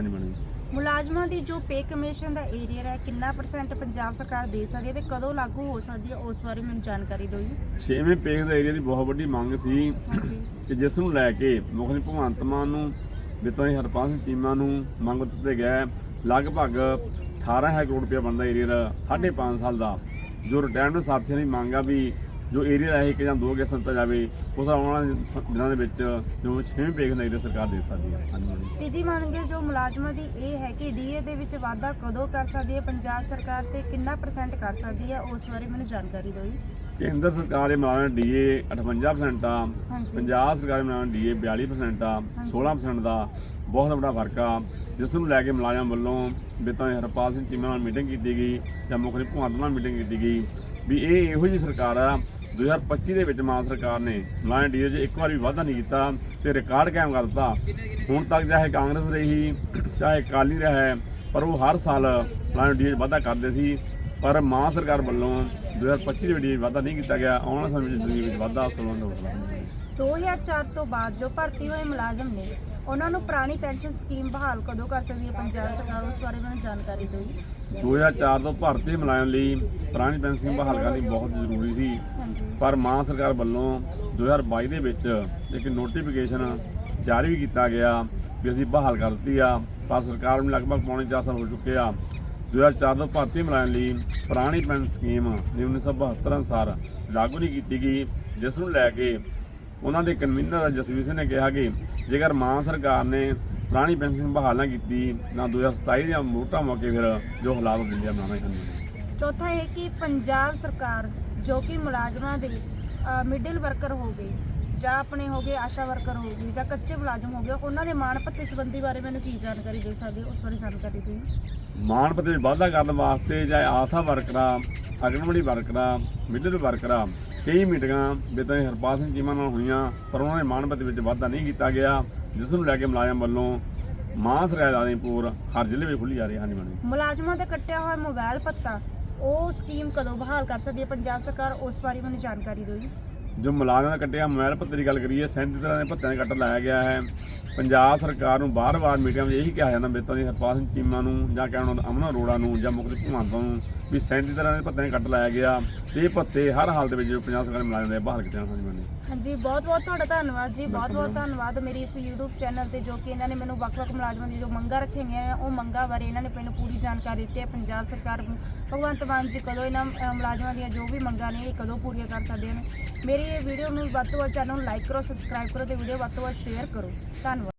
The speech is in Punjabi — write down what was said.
ਹਾਂਜੀ ਮੈਡਮ ਜੀ ਮੁਲਾਜ਼ਮਾਂ ਦੀ ਜੋ ਪੇ ਕਮਿਸ਼ਨ ਦਾ ਏਰੀਆ ਹੈ ਕਿੰਨਾ ਪਰਸੈਂਟ ਪੰਜਾਬ ਸਰਕਾਰ ਦੇ ਸਕਦੀ ਹੈ ਤੇ ਕਦੋਂ ਲਾਗੂ ਹੋ ਸਕਦੀ ਹੈ ਉਸ ਬਾਰੇ ਮੈਨੂੰ ਜਾਣਕਾਰੀ ਦਿਓ ਜੀ। ਛੇਵੇਂ ਪੇਜ ਦਾ ਏਰੀਆ ਦੀ ਬਹੁਤ ਵੱਡੀ ਮੰਗ ਸੀ ਹਾਂਜੀ। ਕਿ ਜਿਸ ਨੂੰ ਲੈ ਕੇ ਮੁੱਖ ਮੰਤਰੀ ਭਗਵੰਤ ਮਾਨ ਨੂੰ ਦੀ ਹਰਪਾਲ ਸਿੰਘ ਚੀਮਾ ਨੂੰ ਮੰਗ ਦਿੱਤੇ ਗਏ ਲਗਭਗ 18000 ਕਰੋੜ ਰੁਪਏ ਬਣਦਾ ਏਰੀਆ ਦਾ 5.5 ਸਾਲ ਦਾ। ਜੋ ਰਿਟਾਇਰਮੈਂਟ ਸਾਥੀਆਂ ਦੀ ਮੰਗ ਆ ਵੀ ਜੋ ਏਰੀਆ ਹੈ ਕਿ ਜਾਂ ਦੋ ਕਿਸ਼ਤਾਂ ਦਿੱਤਾ ਜਾਵੇ ਉਸ ਆਉਣ ਦਿਨਾਂ ਦੇ ਵਿੱਚ ਜੋ ਛੇਵੇਂ ਦਾ ਏਰੀਆ ਸਰਕਾਰ ਦੇ ਸਕਦੀ ਹੈ। ਤੀਜੀ ਮੰਗ ਜੋ ਮੁਲਾਜ਼ਮਾਂ ਦੀ ਇਹ ਹੈ ਕਿ ਡੀਏ ਦੇ ਵਿੱਚ ਵਾਧਾ ਕਦੋਂ ਕਰ ਸਕਦੀ ਹੈ ਪੰਜਾਬ ਸਰਕਾਰ ਤੇ ਕਿੰਨਾ ਪਰਸੈਂਟ ਕਰ ਸਕਦੀ ਹੈ ਉਸ ਬਾਰੇ ਮੈਨੂੰ ਜਾਣਕਾਰੀ ਦਿਓ ਜੀ। ਕੇਂਦਰ ਸਰਕਾਰ ਦੇ ਮਾਨ ਡੀਏ 58% ਆ ਪੰਜਾਬ ਸਰਕਾਰ ਦੇ ਮਾਨ ਡੀਏ 42% ਆ 16% ਦਾ ਬਹੁਤ ਵੱਡਾ ਫ਼ਰਕ ਆ ਜਿਸ ਨੂੰ ਲੈ ਕੇ ਮੁਲਾਜ਼ਮ ਵੱਲੋਂ ਬਿੱਤਾਂ ਹਰਪਾਲ ਸਿੰਘ ਚੀਮਾ ਨਾਲ ਮੀਟਿੰਗ ਕੀਤੀ ਗਈ ਜਾਂ ਮੁੱਖ ਮੰਤਰੀ ਭਗਵੰਤ ਨਾਲ ਮੀਟਿੰਗ ਕੀਤੀ ਗਈ। ਵੀ ਇਹ ਇਹੋ ਜਿਹੀ ਸਰਕਾਰ ਆ 2025 ਦੇ ਵਿੱਚ ਮਾਨ ਸਰਕਾਰ ਨੇ ਮੁਲਾਜ਼ਮ ਡੀਏ 'ਚ ਇੱਕ ਵਾਰ ਵੀ ਵਾਧਾ ਨਹੀਂ ਕੀਤਾ ਤੇ ਰਿਕਾਰਡ ਕਾਇਮ ਕਰ ਦਿੱਤਾ। ਹੁਣ ਤੱਕ ਚਾਹੇ ਕਾਂਗਰਸ ਰਹੀ, ਚਾਹੇ ਅਕਾਲੀ ਰਿਹਾ ਹੈ ਪਰ ਉਹ ਹਰ ਸਾਲ ਮੁਲਾਜ਼ਮ ਡੀਏ 'ਚ ਵਾਧਾ ਕਰਦੇ ਸੀ। ਪਰ ਮਾਨ ਸਰਕਾਰ ਵੱਲੋਂ 2025 ਦੇ ਵਿੱਚ ਵਾਧਾ ਨਹੀਂ ਕੀਤਾ ਗਿਆ, ਆਉਣ ਵਾਲੇ ਸਮੇਂ ਵਿੱਚ ਡੀਏ ਵਿੱਚ ਵਾਧਾ ਸੰਬੰਧ ਹੋਵੇਗਾ 2004 ਤੋਂ ਬਾਅਦ ਜੋ ਭਰਤੀ ਹੋਏ ਮੁਲਾਜ਼ਮ ਨੇ ਉਹਨਾਂ ਨੂੰ ਪੁਰਾਣੀ ਪੈਨਸ਼ਨ ਸਕੀਮ ਬਹਾਲ ਕਦੋਂ ਕਰ ਸਕਦੀ ਹੈ ਪੰਜਾਬ ਸਰਕਾਰ? ਉਸ ਬਾਰੇ ਮੈਨੂੰ ਜਾਣਕਾਰੀ ਦਿਓ ਜੀ। 2004 ਤੋਂ ਭਾਰਤੀ ਮੁਲਾਜ਼ਮ ਲਈ ਪੁਰਾਣੀ ਪੈਨਸ਼ਨ ਬਹਾਲ ਕਰਨੀ ਬਹੁਤ ਜ਼ਰੂਰੀ ਸੀ। ਪਰ ਮਾਨ ਸਰਕਾਰ ਵੱਲੋਂ 2022 ਦੇ ਵਿੱਚ ਇੱਕ ਨੋਟੀਫਿਕੇਸ਼ਨ ਜਾਰੀ ਵੀ ਕੀਤਾ ਗਿਆ ਵੀ ਅਸੀਂ ਬਹਾਲ ਕਰ ਦਿੱਤੀ ਆ। ਪਰ ਸਰਕਾਰ ਨੂੰ ਲਗਭਗ ਪੌਣੇ 4 ਸਾਲ ਹੋ ਚੁੱਕੇ ਆ। 2004 ਤੋਂ ਭਾਰਤੀ ਮੁਲਾਜ਼ਮ ਲਈ ਪੁਰਾਣੀ ਪੈਨਸ਼ਨ ਸਕੀਮ ਦੀ 1972 ਅਨੁਸਾਰ ਲਾਗੂ ਨਹੀਂ ਕੀਤੀ ਗਈ ਜਿਸ ਨੂੰ ਲੈ ਕੇ ਉਹਨਾਂ ਦੇ ਕਨਵੀਨਰ ਜਸਵੀਰ ਸਿੰਘ ਨੇ ਕਿਹਾ ਕਿ ਜੇਕਰ ਮਾਨ ਸਰਕਾਰ ਨੇ ਪੁਰਾਣੀ ਪੈਨਸ਼ਨ ਬਹਾਲ ਨਾ ਕੀਤੀ ਨਾ 2027 ਦੀਆਂ ਵੋਟਾਂ ਮੌਕੇ ਫਿਰ ਜੋ ਹਾਲਾਤ ਦਿੰਦੀਆਂ ਬਣਾਉਣਾ ਹਨ ਚੌਥਾ ਇਹ ਕਿ ਪੰਜਾਬ ਸਰਕਾਰ ਜੋ ਕਿ ਮੁਲਾਜ਼ਮਾਂ ਦੇ ਮਿਡਲ ਵਰਕਰ ਹੋ ਗਏ ਜਾਂ ਆਪਣੇ ਹੋ ਗਏ ਆਸ਼ਾ ਵਰਕਰ ਹੋ ਗਏ ਜਾਂ ਕੱਚੇ ਮੁਲਾਜ਼ਮ ਹੋ ਗਏ ਉਹਨਾਂ ਦੇ ਮਾਣ ਭੱਤੇ ਸੰਬੰਧੀ ਬਾਰੇ ਮੈਨੂੰ ਕੀ ਜਾਣਕਾਰੀ ਦੇ ਸਕਦੇ ਹੋ? ਉਸ ਬਾਰੇ ਜਾਣਕਾਰੀ ਦਿਓ। ਮਾਣ ਪੱਤੇ ਵਿੱਚ ਵਾਧਾ ਕਰਨ ਵਾਸਤੇ ਚਾਹੇ ਆਸਾ ਵਰਕਰਾਂ ਅਗਨਵਾੜੀ ਵਰਕਰਾਂ ਮਿਡਲ ਵਰਕਰਾਂ ਕਈ ਮੀਟਿੰਗਾਂ ਬੇਤਾਂ ਹਰਪਾਲ ਸਿੰਘ ਚੀਮਾ ਨਾਲ ਹੋਈਆਂ, ਪਰ ਉਹਨਾਂ ਨੇ ਮਾਣ ਪੱਤੇ ਵਿੱਚ ਵਾਧਾ ਨਹੀਂ ਕੀਤਾ ਗਿਆ, ਜਿਸ ਨੂੰ ਲੈ ਕੇ ਮੁਲਾਜ਼ਮ ਵੱਲੋਂ ਮਾਸ ਸਰਕਾਰ ਹਰ ਜ਼ਿਲ੍ਹੇ ਵਿੱਚ ਖੁੱਲੀ ਜਾ ਰਹੀ ਹਨ ਮੈਡਮ ਮੁਲਾਜ਼ਮਾਂ 'ਤੇ ਕੱਟਿਆ ਹੋਇਆ ਮੋਬਾਈਲ ਪੱਤਾ, ਉਹ ਸਕੀਮ ਕਦੋਂ ਬਹਾਲ ਕਰ ਸਕਦੀ ਹੈ? ਪੰਜਾਬ ਸਰਕਾਰ ਉਸ ਬਾਰੇ ਮੈਨੂੰ ਜਾਣਕਾਰੀ ਦਿਓ ਜੀ। ਜੋ ਮੁਲਾਜ਼ਮਾਂ ਨੇ ਕੱਟਿਆ, ਮੋਬਾਈਲ ਭੱਤੇ ਦੀ ਗੱਲ ਕਰੀਏ 37 ਤਰ੍ਹਾਂ ਦੇ ਭੱਤਿਆਂ ਦਾ ਕੱਟ ਲਾਇਆ ਗਿਆ ਹੈ। ਪੰਜਾਬ ਸਰਕਾਰ ਨੂੰ ਬਾਰ-ਬਾਰ ਮੀਟਿੰਗਾਂ ਵਿੱਚ ਇਹੀ ਕਿਹਾ ਜਾਂਦਾ ਬੇਤਾਂ ਦੀ ਹਰਪਾਲ ਸਿੰਘ ਚੀਮਾ ਨੂੰ ਜਾਂ ਕਹਿਣ ਨੂੰ ਅਮਨਾ ਅਰੋੜਾ ਨੂੰ ਜਾਂ ਮੁੱਖ ਮੰਤਰੀ ਨੂੰ ਵੀ 37 ਤਰ੍ਹਾਂ ਦੇ ਭੱਤਿਆਂ ਦਾ ਕੱਟ ਲਾਇਆ ਗਿਆ। ਤੇ ਇਹ ਭੱਤੇ ਹਰ ਹਾਲਤ ਵਿੱਚ ਜੋ ਪੰਜਾਬ ਸਰਕਾਰ ਨੇ ਮੁਲਾਜ਼ਮਾਂ ਦੇ ਬਹਾਲ ਕੀਤੇ ਹਨ ਹਾਂਜੀ। ਹਾਂਜੀ ਬਹੁਤ ਬਹੁਤ ਤੁਹਾਡਾ ਧੰਨਵਾਦ ਜੀ ਬਹੁਤ ਬਹੁਤ ਧੰਨਵਾਦ ਮੇਰੀ ਇਸ YouTube ਚੈਨਲ ਤੇ ਜੋ ਕਿ ਇਹਨਾਂ ਨੇ ਮੈਨੂੰ ਵੱਖ-ਵੱਖ ਮੁਲਾਜ਼ਮਾਂ ਦੀ ਜੋ ਮੰਗਾਂ ਰੱਖੀਆਂ ਗਈਆਂ ਉਹ ਮੰਗਾਂ ਬਾਰੇ ਇਹਨਾਂ ਨੇ ਮੈਨੂੰ ਪੂਰੀ ਜਾਣਕਾਰੀ ਦਿੱਤੀ ਹੈ। ਪੰਜਾਬ ਸਰਕਾਰ ਭਗਵੰਤ ਮਾਨ ਜੀ ਕਦੋਂ ਇਹਨਾਂ ਅ, ਮੁਲਾਜ਼ਮਾਂ ਦੀਆਂ ਜੋ ਵੀ ਮੰਗਾਂ ਨੇ ਇਹ ਕਦੋਂ ਪੂਰੀਆਂ ਕਰ ਸਕਦੇ ਨੇ। ਮੇਰੀ ਇਹ ਵੀਡੀਓ ਨੂੰ ਵੱਧ ਤੋਂ ਵੱਧ ਚੈਨਲ ਨੂੰ ਲਾਈਕ ਕਰੋ ਸਬਸਕ੍ਰਾਈਬ ਕਰੋ ਤੇ ਵੀਡੀਓ ਵੱਧ ਤੋਂ ਵੱਧ ਸ਼ੇਅਰ ਕਰੋ। ਧੰਨਵਾਦ।